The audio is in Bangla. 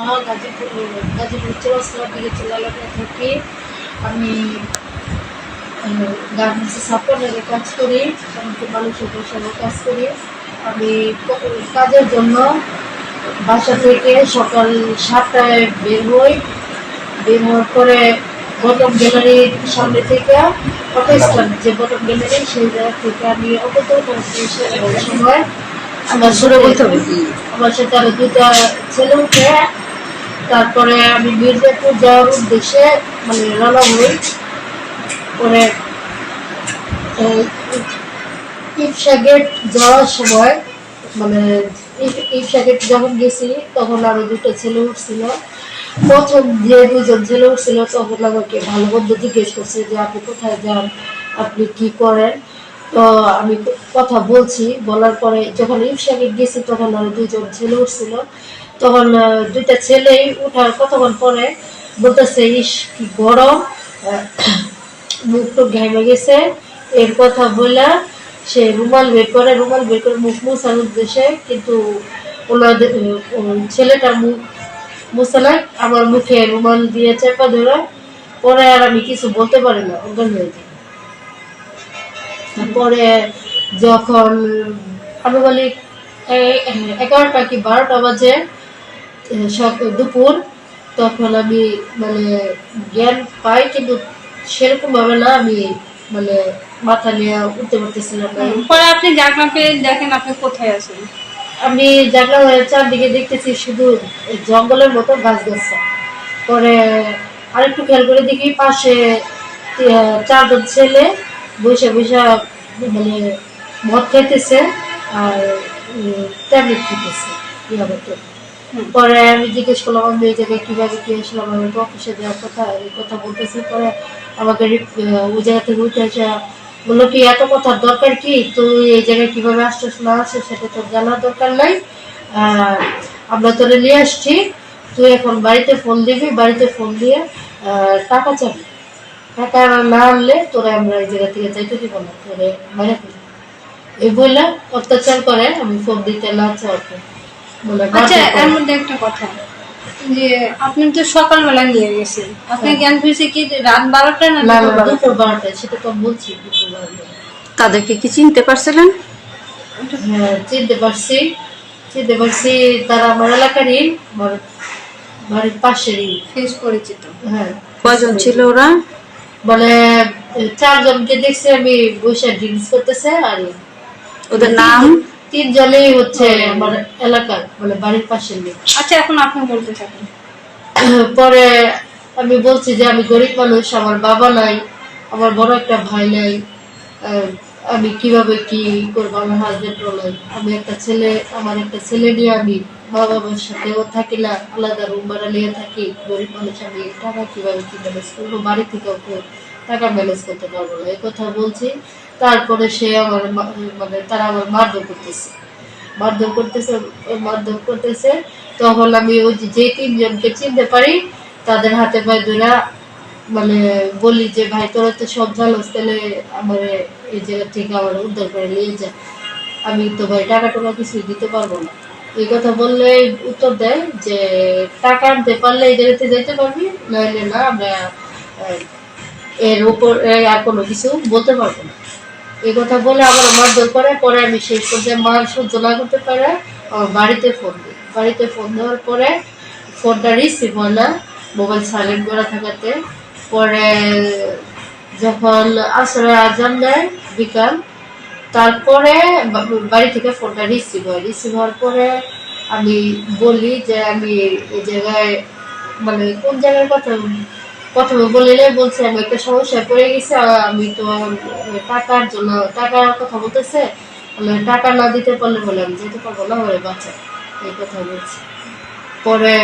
গাজীপুর গাজীপুর চৌরাস্তার দিকে চলালেখা থাকি আমি গার্মেন্টসে সাপোর্টারে কাজ করি এমনকি মানুষের পোশাকে কাজ করি। আমি কাজের জন্য বাসা থেকে সকাল সাতটায় বের হই। বের হওয়ার পরে বটম গ্যালারির সামনে থেকে অটো স্ট্যান্ড যে বটম গ্যালারি সেই জায়গা থেকে আমি অটো সময়। আমার সাথে বলতে হবে। আমার সাথে আরও দুটা ছেলে উঠে তারপরে আমি মির্জাপুর যাওয়ার উদ্দেশ্যে মানে রওনা হই। পরে ইপসা গেট যাওয়ার সময় মানে ইপসা গেট যখন গেছি, তখন আরও দুটো ছেলে উঠছিল। প্রথম যে দুজন ছেলে উঠছিল, তখন আমাকে ভালো বন্ধু জিজ্ঞেস করছে যে, আপনি কোথায় যান? আপনি কি করেন? তো আমি কথা বলছি। বলার পরে যখন ইপসা গেট গেছি, তখন আরও দুজন ছেলে উঠছিল। তখন দুইটা ছেলেই উঠার কতক্ষণ পরে বলতেছে ইস কি গরম। মুখ টুক ঘামে গেছে। এর কথা বলে সে রুমাল বের করে রুমাল বের করে মুখ মুছার উদ্দেশ্যে কিন্তু ওনাদের উম, ছেলেটার মুখ মুছালাই আমার মুখে রুমাল দিয়ে চেপা ধরে পরে আর আমি কিছু বলতে পারি না অজ্ঞান হয়ে যাই পরে যখন আনুমানিক এগারোটা কি বারোটা বাজে দুপুর তখন আমি মানে জ্ঞান পাই কিন্তু সেরকম ভাবে না আমি মানে মাথা নিয়ে উঠতে পারতেছিলাম না। পরে আপনি পেয়ে দেখেন আপনি কোথায় আছেন? আমি হয়ে চারদিকে দেখতেছি শুধু জঙ্গলের মতো গাছ গাছা পরে আরেকটু খেয়াল করে দেখি পাশে চারজন ছেলে বসে বসে মানে মদ খাইতেছে আর ট্যাবলেট খেতেছে। হুম। পরে আমি জিজ্ঞেস করলাম আমি এই জায়গায় কীভাবে কি আসলাম আমি তো অফিসে যাওয়ার কথা, এই কথা বলতেছি? পরে আমাকে ওই জায়গা থেকে উঠে এসে বলল কি, এত কথার দরকার কি? তুই এই জায়গায় কীভাবে আসছিস, না আসছিস, সেটা তোর জানার দরকার নাই। আমরা তোরে নিয়ে আসছি, তুই এখন বাড়িতে ফোন দিবি, বাড়িতে ফোন দিয়ে টাকা চাবি। টাকা না আনলে তোরা আমরা এই জায়গা থেকে যাইতে দিব না, তোরে বাইরে এই বললে অত্যাচার করে, আমি ফোন দিতে না চাওয়াতে আচ্ছা এর মধ্যে একটা কথা যে আপনি তো সকালবেলা নিয়ে গেছেন। আপনি জ্ঞান ফিরছে কি রাত বারোটা না দুপুর বারোটা? বারোটায় সেটা তো বলছি দুপুর তাদেরকে কি চিনতে পারছিলেন? হ্যাঁ চিনতে পারছি চিনতে পারছি। তারা আমার এলাকারই বাড়ির পাশেরই। ফেস পরিচিত। হ্যাঁ। কজন ছিল ওরা? মানে চারজনকে দেখছি আমি বসে ড্রিঙ্কস করতেছে আর ওদের নাম? তিনজনেই হচ্ছে আমার এলাকার মানে বাড়ির পাশের লোক আচ্ছা এখন আপনি বলতে থাকেন। পরে আমি বলছি যে আমি গরিব মানুষ আমার বাবা নাই আমার বড় একটা ভাই নাই আমি কীভাবে কি করব? আমার হাজবেন্ডও নাই। আমি একটা ছেলে আমার একটা ছেলে নিয়ে আমি মা বাবার সাথেও থাকি না আলাদা রুম ভাড়া নিয়ে থাকি। গরিব মানুষ আমি টাকা কীভাবে কি ম্যানেজ করব? বাড়ি থেকেও টাকা ম্যানেজ করতে পারব না। এই কথা বলছি। তারপরে সে আমার মানে তারা আমার মারধর করতেছে। মারধর করতেছে মারধর করতেছে, তখন আমি ওই যে তিনজনকে চিনতে পারি, তাদের হাতে পায়ে ধরে মানে বলি যে, ভাই, তোরা তো সব জানোস, তাহলে আমার এই জায়গা থেকে আমার উদ্ধার করে নিয়ে যা। আমি তো ভাই, টাকা টাকা কিছুই দিতে পারব না। এই কথা বললে, উত্তর দেয় যে, টাকা আনতে পারলে এই জায়গাতে যেতে পারবি, নাহলে না আমরা এর উপর আর কোনো কিছু বলতে পারব না। এই কথা বলে আমার মারধর করে, পরে আমি সেই পর্যায়ে মার সহ্য না করতে পারে আমার বাড়িতে ফোন দিই। বাড়িতে ফোন দেওয়ার পরে ফোনটা রিসিভ হয় না মোবাইল সাইলেন্ট করা থাকাতে। পরে যখন আসলে আজান দেয় বিকাল, তারপরে বাড়ি থেকে ফোনটা রিসিভ হয়। রিসিভ হওয়ার পরে আমি বলি যে আমি এই জায়গায় মানে কোন জায়গার কথা প্রথমে বলিলে বলছে আমি একটা সমস্যায় পড়ে গেছি আমি তো টাকার জন্য, টাকার কথা বলতেছে, আমি টাকা না দিতে পারলে বলে আমি যেতে পারব না ওরে বাচ্চা, এই কথা বলছি। পরে